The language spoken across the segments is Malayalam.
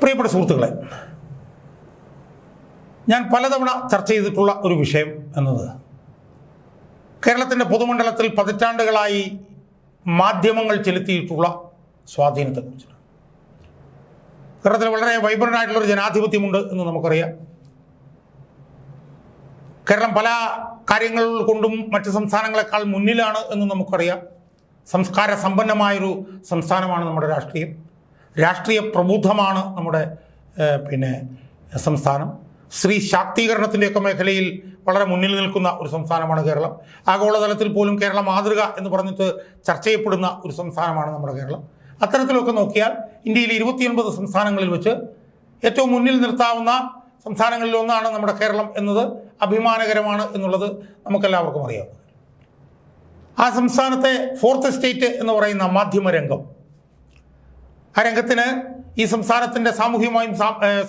പ്രിയപ്പെട്ട സുഹൃത്തുക്കളെ ഞാൻ പലതവണ ചർച്ച ചെയ്തിട്ടുള്ള ഒരു വിഷയം എന്നത് കേരളത്തിന്റെ പൊതുമണ്ഡലത്തിൽ പതിറ്റാണ്ടുകളായി മാധ്യമങ്ങൾ ചെലുത്തിയിട്ടുള്ള സ്വാധീനത്തെക്കുറിച്ചാണ്. കേരളത്തിൽ വളരെ വൈബ്രന്റ് ആയിട്ടുള്ളൊരു ജനാധിപത്യമുണ്ട് എന്ന് നമുക്കറിയാം. കേരളം പല കാര്യങ്ങൾ കൊണ്ടും മറ്റ് സംസ്ഥാനങ്ങളെക്കാൾ മുന്നിലാണ് എന്ന് നമുക്കറിയാം. സംസ്കാര സമ്പന്നമായൊരു സംസ്ഥാനമാണ് നമ്മുടെ രാഷ്ട്രീയം. രാഷ്ട്രീയ പ്രബുദ്ധമാണ് നമ്മുടെ പിന്നെ സംസ്ഥാനം. സ്ത്രീ ശാക്തീകരണത്തിന്റെയൊക്കെ മേഖലയിൽ വളരെ മുന്നിൽ നിൽക്കുന്ന ഒരു സംസ്ഥാനമാണ് കേരളം. ആഗോളതലത്തിൽ പോലും കേരള മാതൃക എന്ന് പറഞ്ഞിട്ട് ചർച്ച ചെയ്യപ്പെടുന്ന ഒരു സംസ്ഥാനമാണ് നമ്മുടെ കേരളം. അത്തരത്തിലൊക്കെ നോക്കിയാൽ ഇന്ത്യയിലെ ഇരുപത്തിയൊൻപത് സംസ്ഥാനങ്ങളിൽ വെച്ച് ഏറ്റവും മുന്നിൽ നിർത്താവുന്ന സംസ്ഥാനങ്ങളിൽ ഒന്നാണ് നമ്മുടെ കേരളം എന്നത് അഭിമാനകരമാണ് എന്നുള്ളത് നമുക്കെല്ലാവർക്കും അറിയാം ആ സംസ്ഥാനത്തെ ഫോർത്ത് സ്റ്റേറ്റ് എന്ന് പറയുന്ന മാധ്യമരംഗം ആ രംഗത്തിന് ഈ സംസ്ഥാനത്തിന്റെ സാമൂഹികമായും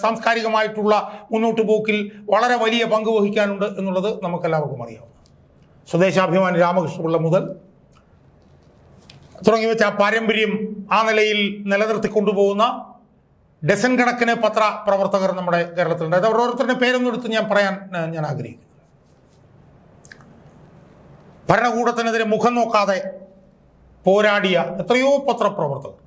സാംസ്കാരികമായിട്ടുള്ള മുന്നോട്ട് പോക്കിൽ വളരെ വലിയ പങ്ക് വഹിക്കാനുണ്ട് എന്നുള്ളത് നമുക്കെല്ലാവർക്കും അറിയാം. സ്വദേശാഭിമാനി രാമകൃഷ്ണപിള്ള മുതൽ തുടങ്ങി വെച്ച പാരമ്പര്യം ആ നിലയിൽ നിലനിർത്തി കൊണ്ടുപോകുന്ന ഡസൻ കണക്കിന് പത്ര പ്രവർത്തകർ നമ്മുടെ കേരളത്തിലുണ്ട്. അത് ഓരോരുത്തരുടെ പേരൊന്നും എടുത്ത് ഞാൻ പറയാൻ ഞാൻ ആഗ്രഹിക്കുന്നു. ഭരണകൂടത്തിനെതിരെ മുഖം നോക്കാതെ പോരാടിയ എത്രയോ പത്രപ്രവർത്തകർ.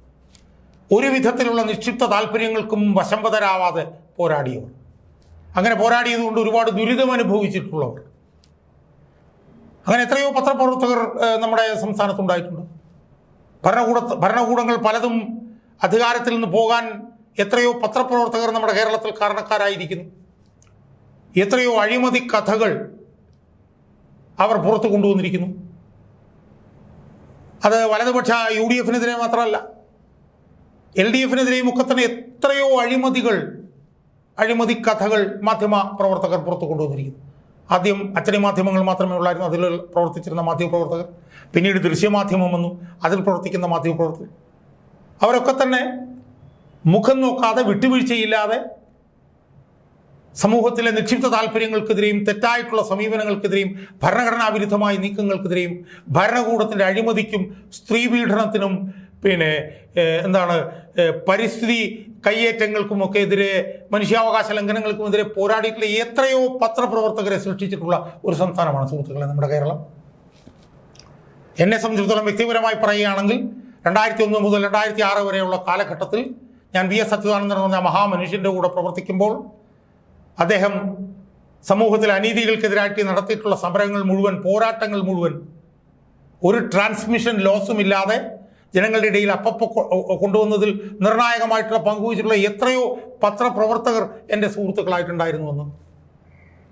ഒരു വിധത്തിലുള്ള നിക്ഷിപ്ത താല്പര്യങ്ങൾക്കും വശംവതരാവാതെ പോരാടിയവർ. അങ്ങനെ പോരാടിയതുകൊണ്ട് ഒരുപാട് ദുരിതം അനുഭവിച്ചിട്ടുള്ളവർ. അങ്ങനെ എത്രയോ പത്രപ്രവർത്തകർ നമ്മുടെ സംസ്ഥാനത്തുണ്ടായിട്ടുണ്ട്. ഭരണകൂട ഭരണകൂടങ്ങൾ പലതും അധികാരത്തിൽ നിന്ന് പോകാൻ എത്രയോ പത്രപ്രവർത്തകർ നമ്മുടെ കേരളത്തിൽ കാരണക്കാരായിരിക്കുന്നു. എത്രയോ അഴിമതി കഥകൾ അവർ പുറത്തു കൊണ്ടുവന്നിരിക്കുന്നു. അത് വലതുപക്ഷ യു ഡി എഫിനെതിരെ മാത്രമല്ല എൽ ഡി എഫിനെതിരെയും ഒക്കെ തന്നെ എത്രയോ അഴിമതികൾ അഴിമതി കഥകൾ മാധ്യമ പ്രവർത്തകർ പുറത്തു കൊണ്ടുവന്നിരിക്കുന്നു. ആദ്യം അച്ചടി മാധ്യമങ്ങൾ മാത്രമേ ഉള്ളായിരുന്നു അതിൽ പ്രവർത്തിച്ചിരുന്ന മാധ്യമപ്രവർത്തകർ പിന്നീട് ദൃശ്യമാധ്യമം വന്നു അതിൽ പ്രവർത്തിക്കുന്ന മാധ്യമപ്രവർത്തകർ അവരൊക്കെ തന്നെ മുഖം നോക്കാതെ വിട്ടുവീഴ്ചയില്ലാതെ സമൂഹത്തിലെ നിക്ഷിപ്ത താല്പര്യങ്ങൾക്കെതിരെയും തെറ്റായിട്ടുള്ള സമീപനങ്ങൾക്കെതിരെയും ഭരണഘടനാ വിരുദ്ധമായ നീക്കങ്ങൾക്കെതിരെയും ഭരണകൂടത്തിന്റെ അഴിമതിക്കും സ്ത്രീ പീഡനത്തിനും പിന്നെ എന്താണ് പരിസ്ഥിതി കയ്യേറ്റങ്ങൾക്കുമൊക്കെ എതിരെ മനുഷ്യാവകാശ ലംഘനങ്ങൾക്കുമെതിരെ പോരാടിയിട്ടുള്ള എത്രയോ പത്രപ്രവർത്തകരെ സൃഷ്ടിച്ചിട്ടുള്ള ഒരു സംസ്ഥാനമാണ് സുഹൃത്തുക്കളെ നമ്മുടെ കേരളം. എന്നെ സംബന്ധിച്ചിടത്തോളം വ്യക്തിപരമായി പറയുകയാണെങ്കിൽ രണ്ടായിരത്തി ഒന്ന് മുതൽ രണ്ടായിരത്തി ആറ് വരെയുള്ള കാലഘട്ടത്തിൽ ഞാൻ വി എസ് അച്യുതാനന്ദൻ എന്ന മഹാമനുഷ്യന്റെ കൂടെ പ്രവർത്തിക്കുമ്പോൾ അദ്ദേഹം സമൂഹത്തിൽ അനീതികൾക്കെതിരായിട്ട് നടത്തിയിട്ടുള്ള സമരങ്ങൾ മുഴുവൻ പോരാട്ടങ്ങൾ മുഴുവൻ ഒരു ട്രാൻസ്മിഷൻ ലോസും ഇല്ലാതെ ജനങ്ങളുടെ ഇടയിൽ അപ്പപ്പോൾ കൊ- കൊണ്ടുവന്നതിൽ നിർണായകമായിട്ടുള്ള പങ്കുവച്ചിട്ടുള്ള എത്രയോ പത്രപ്രവർത്തകർ എന്റെ സുഹൃത്തുക്കളായിട്ടുണ്ടായിരുന്നുവെന്ന്.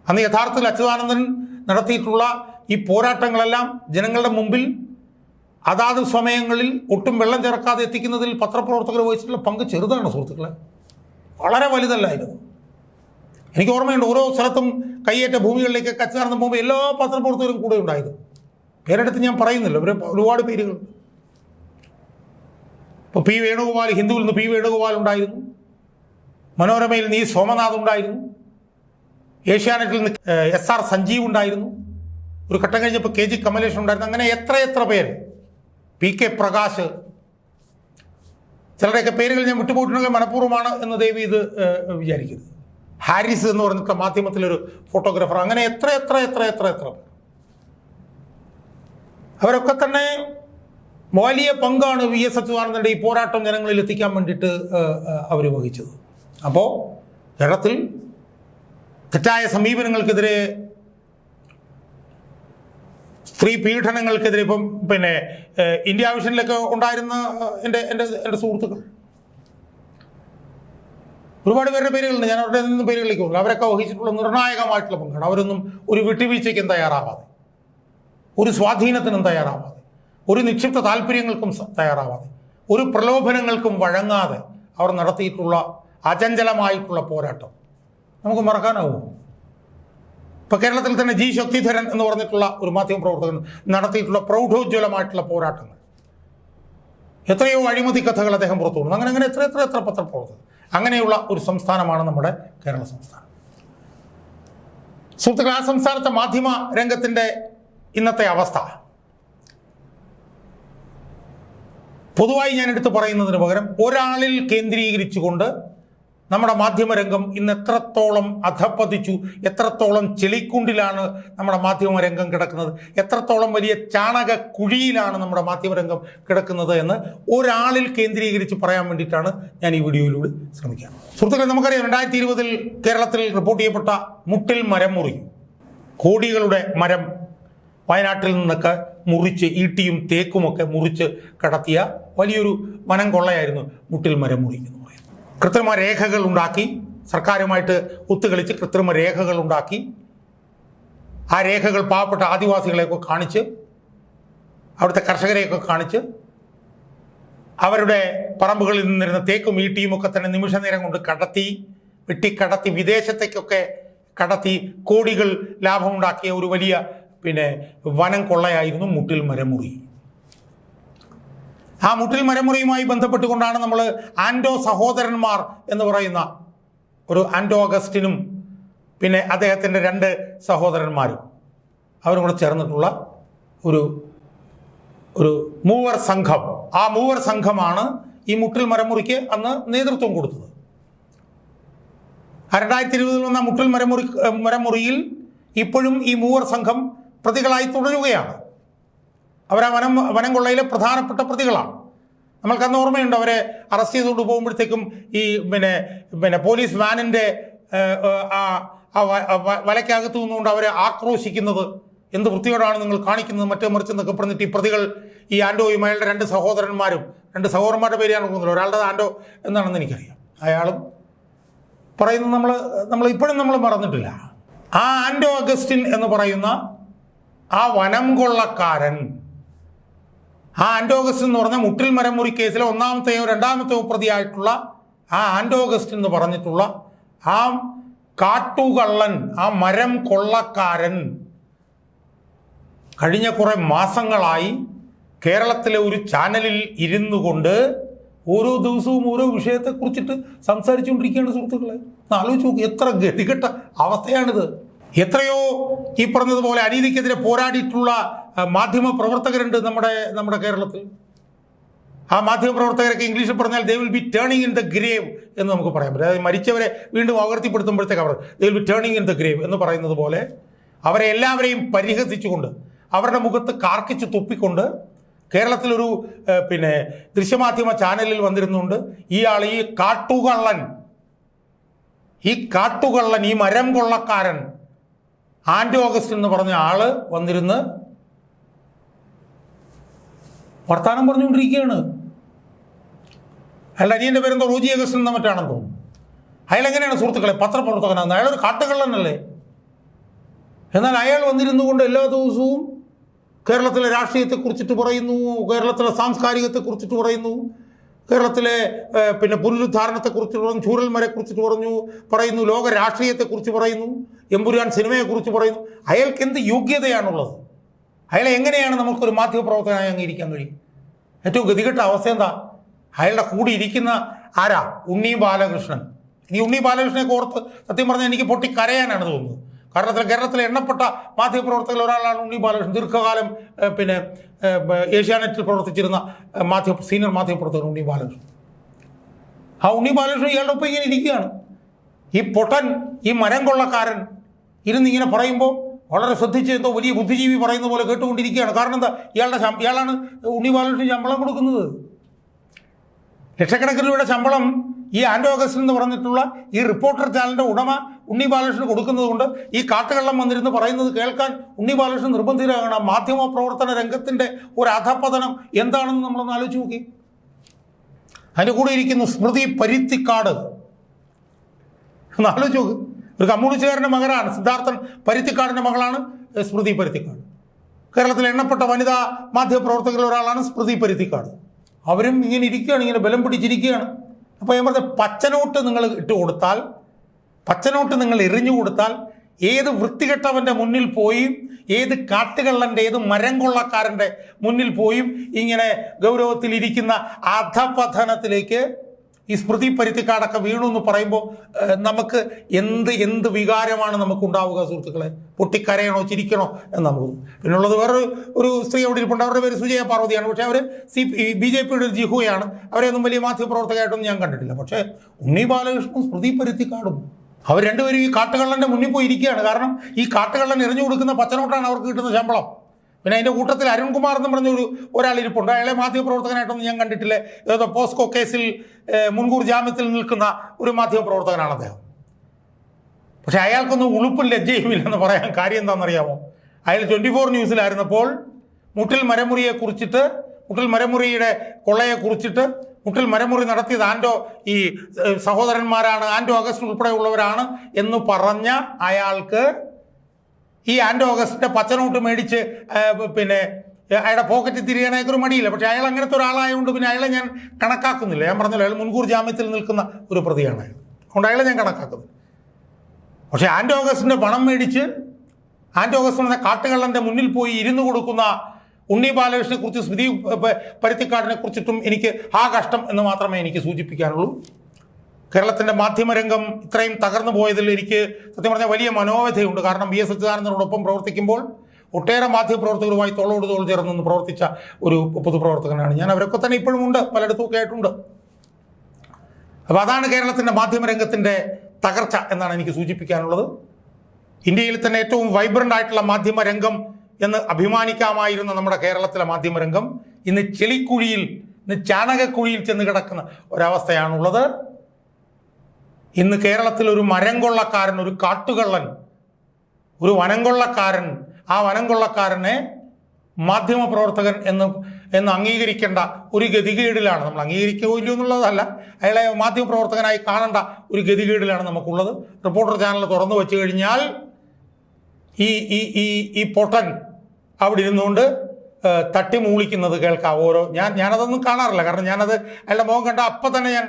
അന്ന് യഥാർത്ഥത്തിൽ അച്യുതാനന്ദൻ നടത്തിയിട്ടുള്ള ഈ പോരാട്ടങ്ങളെല്ലാം ജനങ്ങളുടെ മുമ്പിൽ അതാത് സമയങ്ങളിൽ ഒട്ടും വെള്ളം ചേർക്കാതെ എത്തിക്കുന്നതിൽ പത്രപ്രവർത്തകർ വഹിച്ചിട്ടുള്ള പങ്ക് ചെറുതാണ് സുഹൃത്തുക്കളെ. വളരെ വലുതല്ലായിരുന്നു. എനിക്ക് ഓർമ്മയുണ്ട് ഓരോ സ്ഥലത്തും കയ്യേറ്റ ഭൂമികളിലേക്ക് അച്യുതാനന്ദൻ പോകുമ്പോൾ എല്ലാ പത്രപ്രവർത്തകരും കൂടെ ഉണ്ടായിരുന്നു. പേരെടുത്ത് ഞാൻ പറയുന്നില്ല. ഒരു ഒരുപാട് പേരുകളുണ്ട് ഇപ്പോൾ പി വേണുഗോപാൽ ഹിന്ദുവിൽ നിന്ന് പി വേണുഗോപാൽ ഉണ്ടായിരുന്നു. മനോരമയിൽ നീ സോമനാഥ് ഉണ്ടായിരുന്നു. ഏഷ്യാനെറ്റിൽ നിന്ന് എസ് ആർ സഞ്ജീവ് ഉണ്ടായിരുന്നു. ഒരു ഘട്ടം കഴിഞ്ഞപ്പോൾ കെ ജി കമലേഷൻ ഉണ്ടായിരുന്നു. അങ്ങനെ എത്ര എത്ര പേര്? P K Prakash. ചിലരുടെയൊക്കെ പേരുകൾ ഞാൻ വിട്ടുപോയിട്ടുണ്ടെങ്കിൽ മനഃപൂർവമാണ് എന്ന് ദേവി ഇത് വിചാരിക്കുന്നത് ഹാരിസ് എന്ന് പറഞ്ഞിട്ട് മാധ്യമത്തിലൊരു ഫോട്ടോഗ്രാഫർ അങ്ങനെ എത്ര എത്ര എത്ര എത്ര എത്ര അവരൊക്കെ തന്നെ വലിയ പങ്കാണ് വി എസ് അച്യുതാനന്ദന്റെ ഈ പോരാട്ടം ജനങ്ങളിൽ എത്തിക്കാൻ വേണ്ടിയിട്ട് അവർ വഹിച്ചത്. അപ്പോൾ കേരളത്തിൽ തെറ്റായ സമീപനങ്ങൾക്കെതിരെ സ്ത്രീ പീഡനങ്ങൾക്കെതിരെ ഇപ്പം പിന്നെ ഇന്ത്യ വിഷനിലൊക്കെ ഉണ്ടായിരുന്ന എന്റെ എന്റെ എന്റെ സുഹൃത്തുക്കൾ. ഒരുപാട് പേരുടെ പേരുകളുണ്ട്. ഞാൻ അവരുടെ നിന്ന് പേരുകളിലേക്ക് പോകുന്നു അവരൊക്കെ വഹിച്ചിട്ടുള്ള നിർണായകമായിട്ടുള്ള പങ്കാണ്. അവരൊന്നും ഒരു വിട്ടുവീഴ്ചയ്ക്കും തയ്യാറാവാതെ. ഒരു സ്വാധീനത്തിനും തയ്യാറാവാതെ. ഒരു നിക്ഷിപ്ത താല്പര്യങ്ങൾക്കും തയ്യാറാവാതെ ഒരു പ്രലോഭനങ്ങൾക്കും വഴങ്ങാതെ അവർ നടത്തിയിട്ടുള്ള അചഞ്ചലമായിട്ടുള്ള പോരാട്ടം. നമുക്ക് മറക്കാനാവുമോ ഇപ്പോൾ കേരളത്തിൽ തന്നെ ജി ശക്തിധരൻ എന്ന് പറഞ്ഞിട്ടുള്ള ഒരു മാധ്യമ പ്രവർത്തകൻ നടത്തിയിട്ടുള്ള പ്രൗഢോജ്വലമായിട്ടുള്ള പോരാട്ടങ്ങൾ. എത്രയോ അഴിമതി കഥകൾ അദ്ദേഹം പുറത്തു കൊണ്ടു അങ്ങനെ അങ്ങനെ എത്ര എത്ര എത്ര പത്രപ്രവർത്തകർ. അങ്ങനെയുള്ള ഒരു സംസ്ഥാനമാണ് നമ്മുടെ കേരള സംസ്ഥാനം. സുഹൃത്തുക്കൾ ആ സംസ്ഥാനത്തെ മാധ്യമ രംഗത്തിന്റെ ഇന്നത്തെ അവസ്ഥ. പൊതുവായി ഞാൻ എടുത്തു പറയുന്നതിന് പകരം ഒരാളിൽ കേന്ദ്രീകരിച്ചുകൊണ്ട് നമ്മുടെ മാധ്യമരംഗം ഇന്ന് എത്രത്തോളം അധപ്പതിച്ചു എത്രത്തോളം ചെളിക്കുണ്ടിലാണ് നമ്മുടെ മാധ്യമരംഗം കിടക്കുന്നത് എത്രത്തോളം വലിയ ചാണക കുഴിയിലാണ് നമ്മുടെ മാധ്യമരംഗം കിടക്കുന്നത് എന്ന് ഒരാളിൽ കേന്ദ്രീകരിച്ച് പറയാൻ വേണ്ടിയിട്ടാണ് ഞാൻ ഈ വീഡിയോയിലൂടെ ശ്രമിക്കുക. സുഹൃത്തുക്കളെ നമുക്കറിയാം രണ്ടായിരത്തി ഇരുപതിൽ കേരളത്തിൽ റിപ്പോർട്ട് ചെയ്യപ്പെട്ട മുട്ടിൽ മരം മുറി കോടികളുടെ മരം വയനാട്ടിൽ നിന്നൊക്കെ മുറിച്ച് ഈട്ടിയും തേക്കുമൊക്കെ മുറിച്ച് കടത്തിയ വലിയൊരു വനം കൊള്ളയായിരുന്നു മുട്ടിൽ മരം മുറി എന്ന് പറയുന്നത് കൃത്രിമ രേഖകൾ ഉണ്ടാക്കി സർക്കാരുമായിട്ട് ഒത്തുകളിച്ച് കൃത്രിമ രേഖകൾ ഉണ്ടാക്കി ആ രേഖകൾ പാവപ്പെട്ട ആദിവാസികളെയൊക്കെ കാണിച്ച് അവിടുത്തെ കർഷകരെയൊക്കെ കാണിച്ച് അവരുടെ പറമ്പുകളിൽ നിന്നിരുന്ന തേക്കും ഈട്ടിയും ഒക്കെ തന്നെ നിമിഷ നേരം കൊണ്ട് കടത്തി വെട്ടിക്കടത്തി വിദേശത്തേക്കൊക്കെ കടത്തി കോടികൾ ലാഭമുണ്ടാക്കിയ ഒരു വലിയ പിന്നെ വനം കൊള്ളയായിരുന്നു മുട്ടിൽ മരമുറി. ആ മുട്ടിൽ മരമുറിയുമായി ബന്ധപ്പെട്ടുകൊണ്ടാണ് നമ്മൾ ആൻഡോ സഹോദരന്മാർ എന്ന് പറയുന്ന ഒരു ആൻഡോ അഗസ്റ്റിനും പിന്നെ അദ്ദേഹത്തിന്റെ രണ്ട് സഹോദരന്മാരും അവരും കൂടെ ചേർന്നിട്ടുള്ള ഒരു ഒരു മൂവർ സംഘം. ആ മൂവർ സംഘമാണ് ഈ മുട്ടിൽ മരമുറിക്ക് അന്ന് നേതൃത്വം കൊടുത്തത്. രണ്ടായിരത്തി ഇരുപതിൽ വന്ന മുട്ടിൽ മരമുറി മരമുറിയിൽ ഇപ്പോഴും ഈ മൂവർ സംഘം പ്രതികളായി തുടരുകയാണ്. അവരാ വനം വനം കൊള്ളയിലെ പ്രധാനപ്പെട്ട പ്രതികളാണ്. നമ്മൾക്കന്ന് ഓർമ്മയുണ്ട് അവരെ അറസ്റ്റ് ചെയ്തുകൊണ്ട് പോകുമ്പോഴത്തേക്കും ഈ പിന്നെ പിന്നെ പോലീസ് വാനിന്റെ ആ വലയ്ക്കകത്ത് നിന്നുകൊണ്ട് അവരെ ആക്രോശിക്കുന്നത് എന്ത് വൃത്തിയോടാണ് നിങ്ങൾ കാണിക്കുന്നത്? മറ്റേ മറിച്ച് നിൽക്കെ പറഞ്ഞിട്ട് ഈ പ്രതികൾ ഈ ആൻഡോയും അയാളുടെ രണ്ട് സഹോദരന്മാരും രണ്ട് സഹോദരന്മാരുടെ പേരെയാണ് തോന്നുന്നത് ഒരാളുടെ ആൻഡോ എന്നാണെന്ന് എനിക്കറിയാം. അയാളും പറയുന്നത് നമ്മൾ നമ്മൾ ഇപ്പോഴും നമ്മൾ മറന്നിട്ടില്ല. ആ ആൻഡോ അഗസ്റ്റിൻ എന്ന് പറയുന്ന ആ വനം കൊള്ളക്കാരൻ. ആ ആൻഡോഗസ്റ്റ് എന്ന് പറഞ്ഞ മുട്ടിൽ മരം മുറി കേസിലെ ഒന്നാമത്തെയോ രണ്ടാമത്തെയോ പ്രതിയായിട്ടുള്ള ആ ആൻഡോഗസ്റ്റ് എന്ന് പറഞ്ഞിട്ടുള്ള ആ കാട്ടുകള്ളൻ ആ മരം കൊള്ളക്കാരൻ. കഴിഞ്ഞ കുറെ മാസങ്ങളായി കേരളത്തിലെ ഒരു ചാനലിൽ ഇരുന്നു കൊണ്ട് ഓരോ ദിവസവും ഓരോ വിഷയത്തെക്കുറിച്ചിട്ട് സംസാരിച്ചുകൊണ്ടിരിക്കുകയാണ് സുഹൃത്തുക്കളെ. ആലോചിച്ച് നോക്കൂ എത്ര ഗതികെട്ട അവസ്ഥയാണിത്. എത്രയോ ഈ പറഞ്ഞതുപോലെ അനീതിക്കെതിരെ പോരാടിയിട്ടുള്ള മാധ്യമ പ്രവർത്തകരുണ്ട് നമ്മുടെ നമ്മുടെ കേരളത്തിൽ. ആ മാധ്യമ പ്രവർത്തകരൊക്കെ ഇംഗ്ലീഷിൽ പറഞ്ഞാൽ they will be turning in the grave എന്ന് നമുക്ക് പറയാൻ പറ്റും. അതായത് മരിച്ചവരെ വീണ്ടും അവർത്തിപ്പെടുത്തുമ്പോഴത്തേക്ക് അവർ they will be turning in the grave എന്ന് പറയുന്നത് പോലെ അവരെ എല്ലാവരെയും പരിഹസിച്ചുകൊണ്ട് അവരുടെ മുഖത്ത് കാർക്കിച്ച് തുപ്പിക്കൊണ്ട് കേരളത്തിലൊരു പിന്നെ ദൃശ്യമാധ്യമ ചാനലിൽ വന്നിരുന്നുണ്ട്. ഇയാൾ ഈ കാട്ടുകള്ളൻ ഈ കാട്ടുകള്ളൻ ഈ മരം കൊള്ളക്കാരൻ ആൻഡോ ഓഗസ്റ്റ് എന്ന് പറഞ്ഞ ആൾ വന്നിരുന്ന് വർത്താനം പറഞ്ഞുകൊണ്ടിരിക്കുകയാണ്. അയാളുടെ അനിയന്റെ പേരെന്തോ റോജി അഗസ്റ്റ് എന്ന മറ്റാണെന്ന് തോന്നുന്നു. അയാൾ എങ്ങനെയാണ് സുഹൃത്തുക്കളെ പത്രപ്രവർത്തകനാണ് അയാളൊരു കാട്ടുകള്ളനല്ലേ? എന്നാൽ അയാൾ വന്നിരുന്നു കൊണ്ട് എല്ലാ ദിവസവും കേരളത്തിലെ രാഷ്ട്രീയത്തെക്കുറിച്ചിട്ട് പറയുന്നു കേരളത്തിലെ സാംസ്കാരികത്തെക്കുറിച്ചിട്ട് പറയുന്നു. കേരളത്തിലെ പിന്നെ പുനരുദ്ധാരണത്തെക്കുറിച്ച് പറഞ്ഞു ചൂരൽമരയെക്കുറിച്ചിട്ട് പറഞ്ഞു പറയുന്നു ലോക രാഷ്ട്രീയത്തെക്കുറിച്ച് പറയുന്നു എമ്പുരാൻ സിനിമയെക്കുറിച്ച് പറയുന്നു. അയാൾക്ക് എന്ത് യോഗ്യതയാണുള്ളത്? അയാളെ എങ്ങനെയാണ് നമുക്കൊരു മാധ്യമപ്രവർത്തകനായി അംഗീകരിക്കാൻ കഴിയും? ഏറ്റവും ഗതികെട്ട അവസ്ഥ എന്താ? അയാളുടെ കൂടി ഇരിക്കുന്ന ആരാ? ഉണ്ണി ബാലകൃഷ്ണൻ. ഈ ഉണ്ണി ബാലകൃഷ്ണനെ ഓർത്ത് സത്യം പറഞ്ഞാൽ എനിക്ക് പൊട്ടി കരയാനാണ് തോന്നുന്നത്. കാരണം അതിൽ കേരളത്തിലെ എണ്ണപ്പെട്ട മാധ്യമപ്രവർത്തകരിൽ ഒരാളാണ് ഉണ്ണി ബാലകൃഷ്ണൻ. ദീർഘകാലം പിന്നെ ഏഷ്യാനെറ്റിൽ പ്രവർത്തിച്ചിരുന്ന മാധ്യമ സീനിയർ മാധ്യമപ്രവർത്തകൻ ഉണ്ണി ബാലകൃഷ്ണൻ. ആ ഉണ്ണി ബാലകൃഷ്ണൻ ഇയാളുടെ ഒപ്പം ഇങ്ങനെ ഇരിക്കുകയാണ്. ഈ പൊട്ടൻ ഈ മരം കൊള്ളക്കാരൻ ഇരുന്നിങ്ങനെ പറയുമ്പോൾ വളരെ ശ്രദ്ധിച്ച് എന്തോ വലിയ ബുദ്ധിജീവി പറയുന്ന പോലെ കേട്ടുകൊണ്ടിരിക്കുകയാണ്. കാരണം എന്താ? ഇയാളുടെ ഇയാളാണ് ഉണ്ണി ബാലകൃഷ്ണൻ ശമ്പളം കൊടുക്കുന്നത്. ലക്ഷക്കണക്കിന് രൂപയുടെ ശമ്പളം ഈ ആൻഡോ അഗസ്റ്റിൻ എന്ന് പറഞ്ഞിട്ടുള്ള ഈ റിപ്പോർട്ടർ ചാനലിന്റെ ഉടമ ഉണ്ണി ബാലകൃഷ്ണൻ കൊടുക്കുന്നത് കൊണ്ട് ഈ കാട്ടുകള്ളം വന്നിരുന്ന് പറയുന്നത് കേൾക്കാൻ ഉണ്ണി ബാലകൃഷ്ണൻ നിർബന്ധിതരാകണം. മാധ്യമ പ്രവർത്തന രംഗത്തിന്റെ ഒരു അധപതനം എന്താണെന്ന് നമ്മളൊന്ന് ആലോചിച്ച് നോക്കി. അതിന്റെ കൂടെ ഇരിക്കുന്നു സ്മൃതി പരുത്തിക്കാട്. ഒന്ന് ആലോചിച്ച് നോക്ക്. ഒരു കമ്മ്യൂണിസ്റ്റുകാരന്റെ മകനാണ് സിദ്ധാർത്ഥൻ പരുത്തിക്കാടിന്റെ മകളാണ് സ്മൃതി പരുത്തിക്കാട്. കേരളത്തിൽ എണ്ണപ്പെട്ട വനിതാ മാധ്യമപ്രവർത്തകരിൽ ഒരാളാണ് സ്മൃതി പരുത്തിക്കാട്. അവരും ഇങ്ങനെ ഇരിക്കുകയാണ് ഇങ്ങനെ ബലം പിടിച്ചിരിക്കുകയാണ്. അപ്പോൾ ഞാൻ പറഞ്ഞ പച്ചനോട്ട് നിങ്ങൾ ഇട്ട് കൊടുത്താൽ പച്ചനോട്ട് നിങ്ങൾ എറിഞ്ഞു കൊടുത്താൽ ഏത് വൃത്തികെട്ടവന്റെ മുന്നിൽ പോയി ഏത് കാട്ടുകള്ളന്റെ ഏത് മരം കൊള്ളക്കാരന്റെ മുന്നിൽ പോയും ഇങ്ങനെ ഗൗരവത്തിലിരിക്കുന്ന അധപതനത്തിലേക്ക് ഈ സ്മൃതി പരുത്തിക്കാടൊക്കെ വീണു എന്ന് പറയുമ്പോൾ നമുക്ക് എന്ത് എന്ത് വികാരമാണ് നമുക്ക് ഉണ്ടാവുക സുഹൃത്തുക്കളെ? പൊട്ടിക്കരയണോ ചിരിക്കണോ എന്ന് നമുക്ക്. പിന്നുള്ളത് വേറൊരു ഒരു സ്ത്രീ അവിടെ ഇരിപ്പുണ്ട്. അവരുടെ പേര് സുജയ പാർവതിയാണ്. പക്ഷേ അവർ സി ബി ജെ പിയുടെ ഒരു ജിഹുവയാണ് അവരെയൊന്നും വലിയ മാധ്യമപ്രവർത്തകരായിട്ടൊന്നും ഞാൻ കണ്ടിട്ടില്ല. പക്ഷേ ഉണ്ണി ബാലകൃഷ്ണൻ സ്മൃതി പരുത്തിക്കാടും അവർ രണ്ടുപേരും ഈ കാട്ടുകള്ളന്റെ മുന്നിൽ പോയി ഇരിക്കുകയാണ്. കാരണം ഈ കാട്ടുകള്ളൻ എറിഞ്ഞു കൊടുക്കുന്ന പച്ചനോട്ടാണ് അവർക്ക് കിട്ടുന്ന ശമ്പളം. പിന്നെ അതിന്റെ കൂട്ടത്തിൽ അരുൺകുമാർ എന്ന് പറഞ്ഞ ഒരു ഒരാൾ ഇരിപ്പുണ്ട് അയാളെ മാധ്യമപ്രവർത്തകനായിട്ടൊന്നും ഞാൻ കണ്ടിട്ടില്ല. ഏതോ പോസ്കോ കേസിൽ മുൻകൂർ ജാമ്യത്തിൽ നിൽക്കുന്ന ഒരു മാധ്യമപ്രവർത്തകനാണ് അദ്ദേഹം. പക്ഷെ അയാൾക്കൊന്നും ഉളുപ്പും ലജ്ജയും ഇല്ലെന്ന് പറയാൻ കാര്യം എന്താണെന്നറിയാമോ? അയാൾ ട്വന്റി ഫോർ ന്യൂസിലായിരുന്നപ്പോൾ മുട്ടിൽ മരമുറിയെ കുറിച്ചിട്ട് മുട്ടിൽ മരമുറിയുടെ കൊള്ളയെ കുറിച്ചിട്ട് മുട്ടിൽ മരമുറി നടത്തിയത് ആൻഡോ ഈ സഹോദരന്മാരാണ് ആൻഡോ അഗസ്റ്റ് ഉൾപ്പെടെയുള്ളവരാണ് എന്ന് പറഞ്ഞ അയാൾക്ക് ഈ ആൻഡ് ഓഗസ്റ്റിന്റെ പച്ചനോട്ട് മേടിച്ച് പിന്നെ അയാളുടെ പോക്കറ്റ് ഒരു മടിയില്ല. പക്ഷെ അയാൾ അങ്ങനത്തെ ഒരാളായതുകൊണ്ട് പിന്നെ അയാളെ ഞാൻ കണക്കാക്കുന്നില്ല. ഞാൻ പറഞ്ഞല്ലോ അയാൾ മുൻകൂർ ജാമ്യത്തിൽ നിൽക്കുന്ന ഒരു പ്രതിയാണ് അയാൾ. അതുകൊണ്ട് അയാളെ ഞാൻ കണക്കാക്കുന്നില്ല പക്ഷേ ആൻഡ് ഓഗസ്റ്റിന്റെ പണം മേടിച്ച് ആൻഡ് ഓഗസ്റ്റ് എന്ന കാട്ടുകള്ളന്റെ മുന്നിൽ പോയി ഇരുന്ന് കൊടുക്കുന്ന ഉണ്ണി ബാലകൃഷ്ണനെ കുറിച്ച് സ്മൃതി പരുത്തിക്കാടിനെ കുറിച്ചിട്ടും എനിക്ക് ആ കഷ്ടം എന്ന് മാത്രമേ എനിക്ക് സൂചിപ്പിക്കാനുള്ളൂ. കേരളത്തിന്റെ മാധ്യമരംഗം ഇത്രയും തകർന്നു പോയതിൽ എനിക്ക് സത്യം പറഞ്ഞാൽ വലിയ മനോവ്യഥയുണ്ട്. കാരണം വി എസ് അച്യുതാനന്ദനോടൊപ്പം പ്രവർത്തിക്കുമ്പോൾ ഒട്ടേറെ മാധ്യമപ്രവർത്തകരുമായി തോളോട് തോൾ ചേർന്ന് നിന്ന് പ്രവർത്തിച്ച ഒരു പൊതുപ്രവർത്തകനാണ്. ഞാൻ അവരൊക്കെ തന്നെ ഇപ്പോഴും ഉണ്ട്. പലയിടത്തും ഒക്കെ ആയിട്ടുണ്ട്. അപ്പോൾ അതാണ് കേരളത്തിന്റെ മാധ്യമരംഗത്തിന്റെ തകർച്ച എന്നാണ് എനിക്ക് സൂചിപ്പിക്കാനുള്ളത്. ഇന്ത്യയിൽ തന്നെ ഏറ്റവും വൈബ്രന്റ് ആയിട്ടുള്ള മാധ്യമരംഗം എന്ന് അഭിമാനിക്കാമായിരുന്ന നമ്മുടെ കേരളത്തിലെ മാധ്യമരംഗം ഇന്ന് ചെളിക്കുഴിയിൽ ഇന്ന് ചാണകക്കുഴിയിൽ ചെന്ന് കിടക്കുന്ന ഒരവസ്ഥയാണുള്ളത്. ഇന്ന് കേരളത്തിൽ ഒരു മരം കൊള്ളക്കാരൻ ഒരു കാട്ടുകള്ളൻ ഒരു വനം കൊള്ളക്കാരൻ ആ വനം കൊള്ളക്കാരനെ മാധ്യമപ്രവർത്തകൻ എന്ന് എന്ന് അംഗീകരിക്കേണ്ട ഒരു ഗതികേടിലാണ് നമ്മൾ അംഗീകരിക്കില്ല എന്നുള്ളതല്ല. അയാളെ മാധ്യമപ്രവർത്തകനായി കാണേണ്ട ഒരു ഗതികേടിലാണ് നമുക്കുള്ളത്. റിപ്പോർട്ടർ ചാനൽ തുറന്നു വെച്ച് കഴിഞ്ഞാൽ ഈ ഈ ഈ ഈ പൊട്ടൻ അവിടെ ഇരുന്നുകൊണ്ട് തട്ടിമൂളിക്കുന്നത് തട്ടി മൂളിക്കുന്നത് കേൾക്കാം. ഓരോ ഞാൻ ഞാനതൊന്നും കാണാറില്ല. കാരണം ഞാനത് അയാളുടെ മുഖം കണ്ട അപ്പം തന്നെ ഞാൻ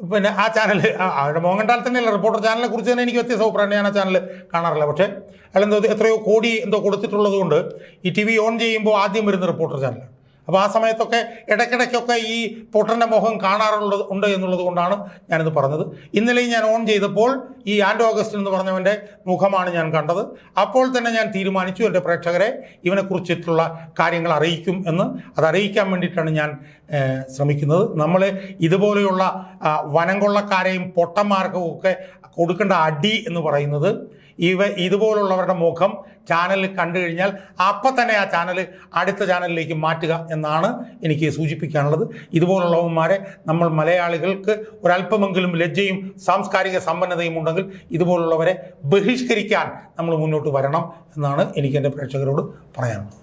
പിന്നെ ആ ചാനൽ അവരുടെ മോഹൻലാൽ തന്നെയല്ല റിപ്പോർട്ടർ ചാനലിനെ കുറിച്ച് തന്നെ എനിക്ക് വ്യത്യസ്ത അഭിപ്രായം ഞാൻ ആ ചാനൽ കാണാറില്ല പക്ഷേ അയാൾ എന്തോ എത്രയോ കോടി എന്തോ കൊടുത്തിട്ടുള്ളത് കൊണ്ട് ഈ ടി വി ഓൺ ചെയ്യുമ്പോൾ ആദ്യം വരുന്ന റിപ്പോർട്ടർ ചാനലാണ് അപ്പോൾ ആ സമയത്തൊക്കെ ഇടയ്ക്കിടയ്ക്കൊക്കെ ഈ പൊട്ടന്റെ മുഖം കാണാറുള്ളത് ഉണ്ട് എന്നുള്ളത് കൊണ്ടാണ് ഞാനിത് പറഞ്ഞത്. ഇന്നലെയും ഞാൻ ഓൺ ചെയ്തപ്പോൾ ഈ ആൻഡ് ഓഗസ്റ്റ് എന്ന് പറഞ്ഞവന്റെ മുഖമാണ് ഞാൻ കണ്ടത്. അപ്പോൾ തന്നെ ഞാൻ തീരുമാനിച്ചു എന്റെ പ്രേക്ഷകരെ ഇവനെക്കുറിച്ചിട്ടുള്ള കാര്യങ്ങൾ അറിയിക്കും എന്ന്. അത് അറിയിക്കാൻ വേണ്ടിയിട്ടാണ് ഞാൻ ശ്രമിക്കുന്നത്. നമ്മൾ ഇതുപോലെയുള്ള വനംകൊള്ളക്കാരെയും വനം കൊള്ളക്കാരെയും പൊട്ടന്മാർക്കും ഒക്കെ കൊടുക്കേണ്ട അടി എന്ന് പറയുന്നത് ഇവ ഇതുപോലുള്ളവരുടെ മുഖം ചാനലിൽ കണ്ടു കഴിഞ്ഞാൽ അപ്പം തന്നെ ആ ചാനൽ അടുത്ത ചാനലിലേക്ക് മാറ്റുക എന്നാണ് എനിക്ക് സൂചിപ്പിക്കാനുള്ളത്. ഇതുപോലുള്ളവന്മാരെ നമ്മൾ മലയാളികൾക്ക് ഒരല്പമെങ്കിലും ലജ്ജയും സാംസ്കാരിക സമ്പന്നതയും ഉണ്ടെങ്കിൽ ഇതുപോലുള്ളവരെ ബഹിഷ്കരിക്കാൻ നമ്മൾ മുന്നോട്ട് വരണം എന്നാണ് എനിക്ക് എന്റെ പ്രേക്ഷകരോട് പറയാനുള്ളത്.